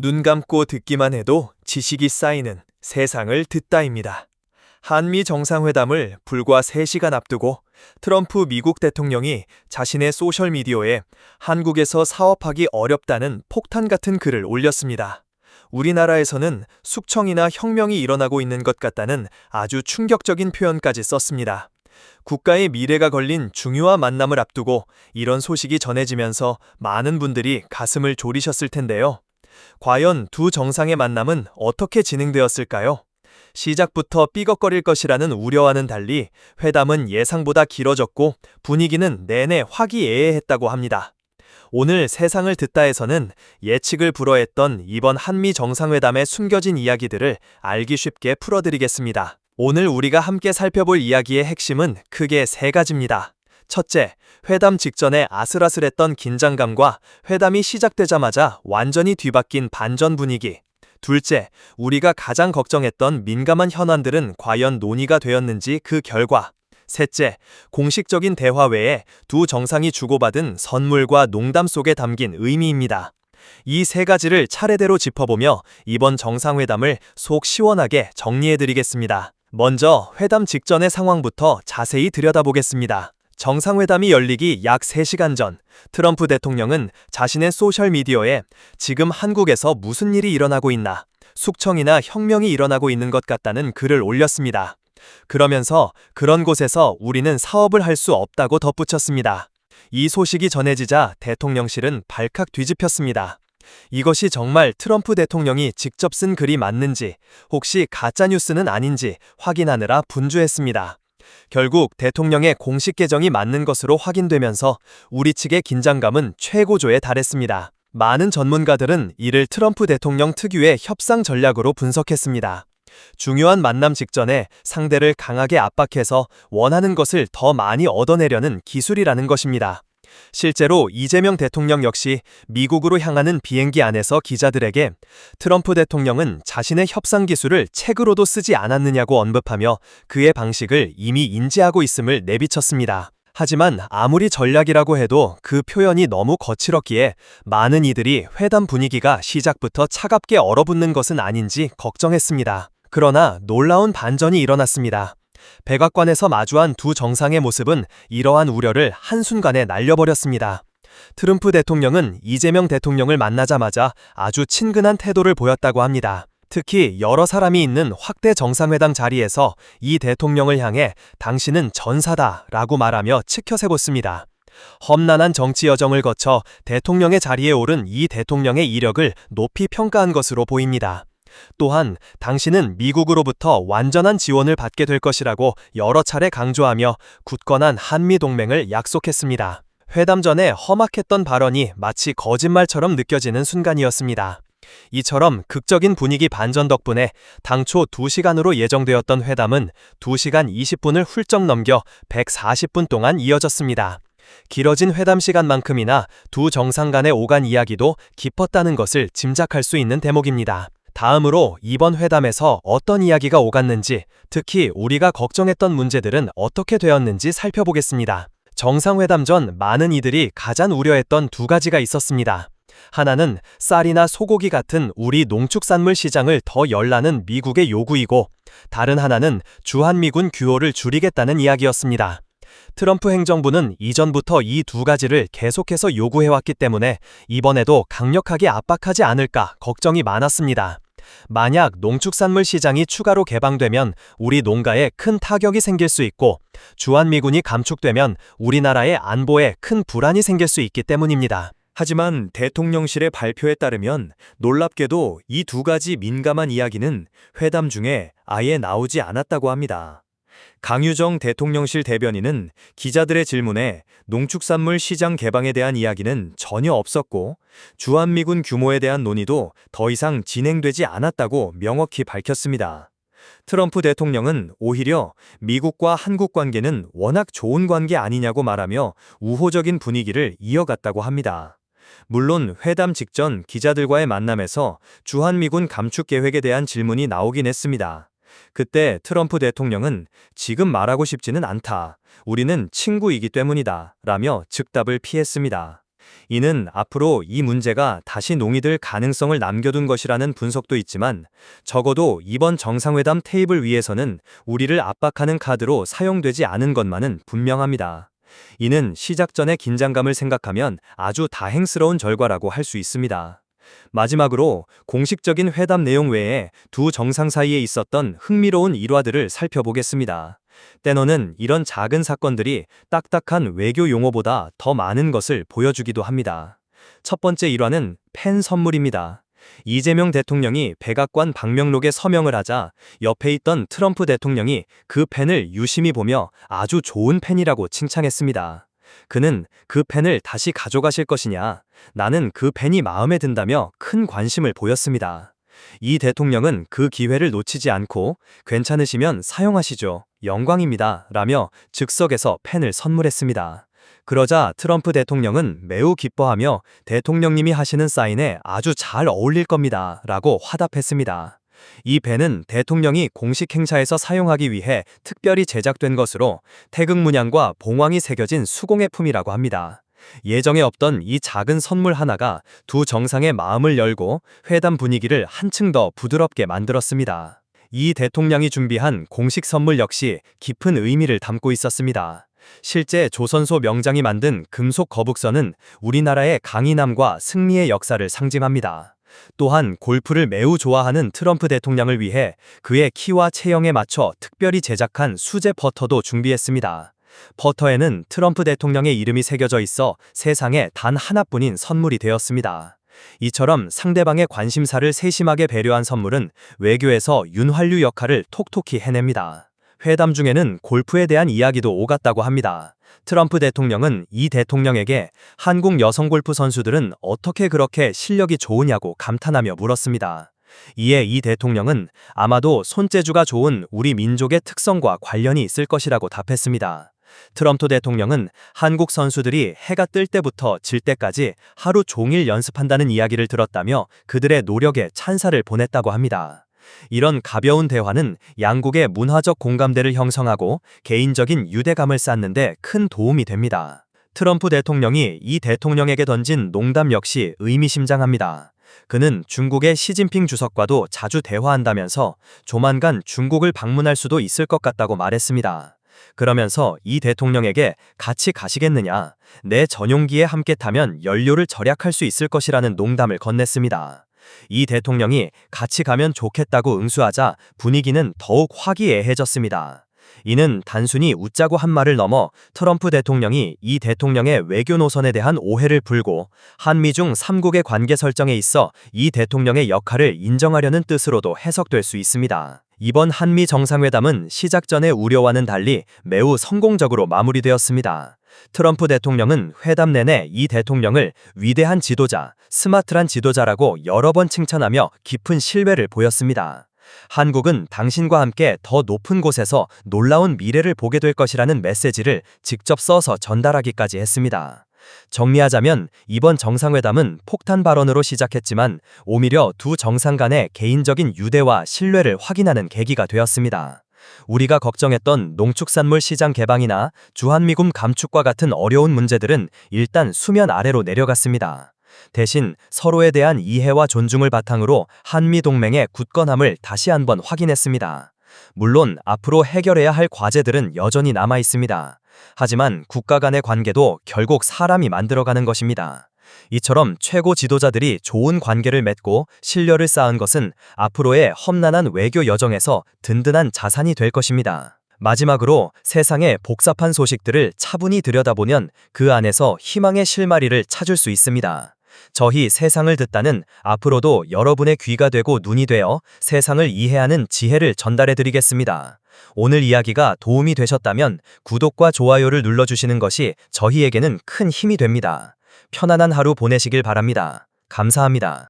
눈 감고 듣기만 해도 지식이 쌓이는 세상을 듣다입니다. 한미 정상회담을 불과 3시간 앞두고 트럼프 미국 대통령이 자신의 소셜미디어에 한국에서 사업하기 어렵다는 폭탄 같은 글을 올렸습니다. 우리나라에서는 숙청이나 혁명이 일어나고 있는 것 같다는 아주 충격적인 표현까지 썼습니다. 국가의 미래가 걸린 중요한 만남을 앞두고 이런 소식이 전해지면서 많은 분들이 가슴을 졸이셨을 텐데요. 과연 두 정상의 만남은 어떻게 진행되었을까요? 시작부터 삐걱거릴 것이라는 우려와는 달리 회담은 예상보다 길어졌고 분위기는 내내 화기애애했다고 합니다. 오늘 세상을 듣다에서는 예측을 불허했던 이번 한미 정상회담의 숨겨진 이야기들을 알기 쉽게 풀어드리겠습니다. 오늘 우리가 함께 살펴볼 이야기의 핵심은 크게 세 가지입니다. 첫째, 회담 직전에 아슬아슬했던 긴장감과 회담이 시작되자마자 완전히 뒤바뀐 반전 분위기. 둘째, 우리가 가장 걱정했던 민감한 현안들은 과연 논의가 되었는지 그 결과. 셋째, 공식적인 대화 외에 두 정상이 주고받은 선물과 농담 속에 담긴 의미입니다. 이 세 가지를 차례대로 짚어보며 이번 정상회담을 속 시원하게 정리해드리겠습니다. 먼저 회담 직전의 상황부터 자세히 들여다보겠습니다. 정상회담이 열리기 약 3시간 전 트럼프 대통령은 자신의 소셜미디어에 지금 한국에서 무슨 일이 일어나고 있나 숙청이나 혁명이 일어나고 있는 것 같다는 글을 올렸습니다. 그러면서 그런 곳에서 우리는 사업을 할 수 없다고 덧붙였습니다. 이 소식이 전해지자 대통령실은 발칵 뒤집혔습니다. 이것이 정말 트럼프 대통령이 직접 쓴 글이 맞는지 혹시 가짜뉴스는 아닌지 확인하느라 분주했습니다. 결국 대통령의 공식 계정이 맞는 것으로 확인되면서 우리 측의 긴장감은 최고조에 달했습니다. 많은 전문가들은 이를 트럼프 대통령 특유의 협상 전략으로 분석했습니다. 중요한 만남 직전에 상대를 강하게 압박해서 원하는 것을 더 많이 얻어내려는 기술이라는 것입니다. 실제로 이재명 대통령 역시 미국으로 향하는 비행기 안에서 기자들에게 트럼프 대통령은 자신의 협상 기술을 책으로도 쓰지 않았느냐고 언급하며 그의 방식을 이미 인지하고 있음을 내비쳤습니다. 하지만 아무리 전략이라고 해도 그 표현이 너무 거칠었기에 많은 이들이 회담 분위기가 시작부터 차갑게 얼어붙는 것은 아닌지 걱정했습니다. 그러나 놀라운 반전이 일어났습니다. 백악관에서 마주한 두 정상의 모습은 이러한 우려를 한순간에 날려버렸습니다. 트럼프 대통령은 이재명 대통령을 만나자마자 아주 친근한 태도를 보였다고 합니다. 특히 여러 사람이 있는 확대 정상회담 자리에서 이 대통령을 향해 당신은 전사다 라고 말하며 치켜세웠습니다. 험난한 정치 여정을 거쳐 대통령의 자리에 오른 이 대통령의 이력을 높이 평가한 것으로 보입니다. 또한 당신은 미국으로부터 완전한 지원을 받게 될 것이라고 여러 차례 강조하며 굳건한 한미 동맹을 약속했습니다. 회담 전에 험악했던 발언이 마치 거짓말처럼 느껴지는 순간이었습니다. 이처럼 극적인 분위기 반전 덕분에 당초 2시간으로 예정되었던 회담은 2시간 20분을 훌쩍 넘겨 140분 동안 이어졌습니다. 길어진 회담 시간만큼이나 두 정상 간의 오간 이야기도 깊었다는 것을 짐작할 수 있는 대목입니다. 다음으로 이번 회담에서 어떤 이야기가 오갔는지, 특히 우리가 걱정했던 문제들은 어떻게 되었는지 살펴보겠습니다. 정상회담 전 많은 이들이 가장 우려했던 두 가지가 있었습니다. 하나는 쌀이나 소고기 같은 우리 농축산물 시장을 더 열라는 미국의 요구이고, 다른 하나는 주한미군 규모를 줄이겠다는 이야기였습니다. 트럼프 행정부는 이전부터 이 두 가지를 계속해서 요구해왔기 때문에 이번에도 강력하게 압박하지 않을까 걱정이 많았습니다. 만약 농축산물 시장이 추가로 개방되면 우리 농가에 큰 타격이 생길 수 있고 주한미군이 감축되면 우리나라의 안보에 큰 불안이 생길 수 있기 때문입니다. 하지만 대통령실의 발표에 따르면 놀랍게도 이 두 가지 민감한 이야기는 회담 중에 아예 나오지 않았다고 합니다. 강유정 대통령실 대변인은 기자들의 질문에 농축산물 시장 개방에 대한 이야기는 전혀 없었고 주한미군 규모에 대한 논의도 더 이상 진행되지 않았다고 명확히 밝혔습니다. 트럼프 대통령은 오히려 미국과 한국 관계는 워낙 좋은 관계 아니냐고 말하며 우호적인 분위기를 이어갔다고 합니다. 물론 회담 직전 기자들과의 만남에서 주한미군 감축 계획에 대한 질문이 나오긴 했습니다. 그때 트럼프 대통령은 지금 말하고 싶지는 않다. 우리는 친구이기 때문이다. 라며 즉답을 피했습니다. 이는 앞으로 이 문제가 다시 농이될 가능성을 남겨둔 것이라는 분석도 있지만 적어도 이번 정상회담 테이블 위에서는 우리를 압박하는 카드로 사용되지 않은 것만은 분명합니다. 이는 시작 전의 긴장감을 생각하면 아주 다행스러운 결과라고 할 수 있습니다. 마지막으로 공식적인 회담 내용 외에 두 정상 사이에 있었던 흥미로운 일화들을 살펴보겠습니다. 때로는 이런 작은 사건들이 딱딱한 외교 용어보다 더 많은 것을 보여주기도 합니다. 첫 번째 일화는 팬 선물입니다. 이재명 대통령이 백악관 방명록에 서명을 하자 옆에 있던 트럼프 대통령이 그 펜을 유심히 보며 아주 좋은 펜이라고 칭찬했습니다. 그는 그 펜을 다시 가져가실 것이냐, 나는 그 펜이 마음에 든다며 큰 관심을 보였습니다. 이 대통령은 그 기회를 놓치지 않고 괜찮으시면 사용하시죠. 영광입니다. 라며 즉석에서 펜을 선물했습니다. 그러자 트럼프 대통령은 매우 기뻐하며 대통령님이 하시는 사인에 아주 잘 어울릴 겁니다. 라고 화답했습니다. 이 펜은 대통령이 공식 행사에서 사용하기 위해 특별히 제작된 것으로 태극 문양과 봉황이 새겨진 수공예품이라고 합니다. 예정에 없던 이 작은 선물 하나가 두 정상의 마음을 열고 회담 분위기를 한층 더 부드럽게 만들었습니다. 이 대통령이 준비한 공식 선물 역시 깊은 의미를 담고 있었습니다. 실제 조선소 명장이 만든 금속 거북선은 우리나라의 강인함과 승리의 역사를 상징합니다. 또한 골프를 매우 좋아하는 트럼프 대통령을 위해 그의 키와 체형에 맞춰 특별히 제작한 수제 퍼터도 준비했습니다. 퍼터에는 트럼프 대통령의 이름이 새겨져 있어 세상에 단 하나뿐인 선물이 되었습니다. 이처럼 상대방의 관심사를 세심하게 배려한 선물은 외교에서 윤활유 역할을 톡톡히 해냅니다. 회담 중에는 골프에 대한 이야기도 오갔다고 합니다. 트럼프 대통령은 이 대통령에게 한국 여성 골프 선수들은 어떻게 그렇게 실력이 좋으냐고 감탄하며 물었습니다. 이에 이 대통령은 아마도 손재주가 좋은 우리 민족의 특성과 관련이 있을 것이라고 답했습니다. 트럼프 대통령은 한국 선수들이 해가 뜰 때부터 질 때까지 하루 종일 연습한다는 이야기를 들었다며 그들의 노력에 찬사를 보냈다고 합니다. 이런 가벼운 대화는 양국의 문화적 공감대를 형성하고 개인적인 유대감을 쌓는데 큰 도움이 됩니다. 트럼프 대통령이 이 대통령에게 던진 농담 역시 의미심장합니다. 그는 중국의 시진핑 주석과도 자주 대화한다면서 조만간 중국을 방문할 수도 있을 것 같다고 말했습니다. 그러면서 이 대통령에게 같이 가시겠느냐, 내 전용기에 함께 타면 연료를 절약할 수 있을 것이라는 농담을 건넸습니다. 이 대통령이 같이 가면 좋겠다고 응수하자 분위기는 더욱 화기애애해졌습니다. 이는 단순히 웃자고 한 말을 넘어 트럼프 대통령이 이 대통령의 외교 노선에 대한 오해를 풀고 한미 중 3국의 관계 설정에 있어 이 대통령의 역할을 인정하려는 뜻으로도 해석될 수 있습니다. 이번 한미 정상회담은 시작 전의 우려와는 달리 매우 성공적으로 마무리되었습니다. 트럼프 대통령은 회담 내내 이 대통령을 위대한 지도자, 스마트한 지도자라고 여러 번 칭찬하며 깊은 신뢰를 보였습니다. 한국은 당신과 함께 더 높은 곳에서 놀라운 미래를 보게 될 것이라는 메시지를 직접 써서 전달하기까지 했습니다. 정리하자면 이번 정상회담은 폭탄 발언으로 시작했지만 오히려 두 정상 간의 개인적인 유대와 신뢰를 확인하는 계기가 되었습니다. 우리가 걱정했던 농축산물 시장 개방이나 주한미군 감축과 같은 어려운 문제들은 일단 수면 아래로 내려갔습니다. 대신 서로에 대한 이해와 존중을 바탕으로 한미 동맹의 굳건함을 다시 한번 확인했습니다. 물론 앞으로 해결해야 할 과제들은 여전히 남아 있습니다. 하지만 국가 간의 관계도 결국 사람이 만들어가는 것입니다. 이처럼 최고 지도자들이 좋은 관계를 맺고 신뢰를 쌓은 것은 앞으로의 험난한 외교 여정에서 든든한 자산이 될 것입니다. 마지막으로 세상의 복잡한 소식들을 차분히 들여다보면 그 안에서 희망의 실마리를 찾을 수 있습니다. 저희 세상을 듣다는 앞으로도 여러분의 귀가 되고 눈이 되어 세상을 이해하는 지혜를 전달해 드리겠습니다. 오늘 이야기가 도움이 되셨다면 구독과 좋아요를 눌러주시는 것이 저희에게는 큰 힘이 됩니다. 편안한 하루 보내시길 바랍니다. 감사합니다.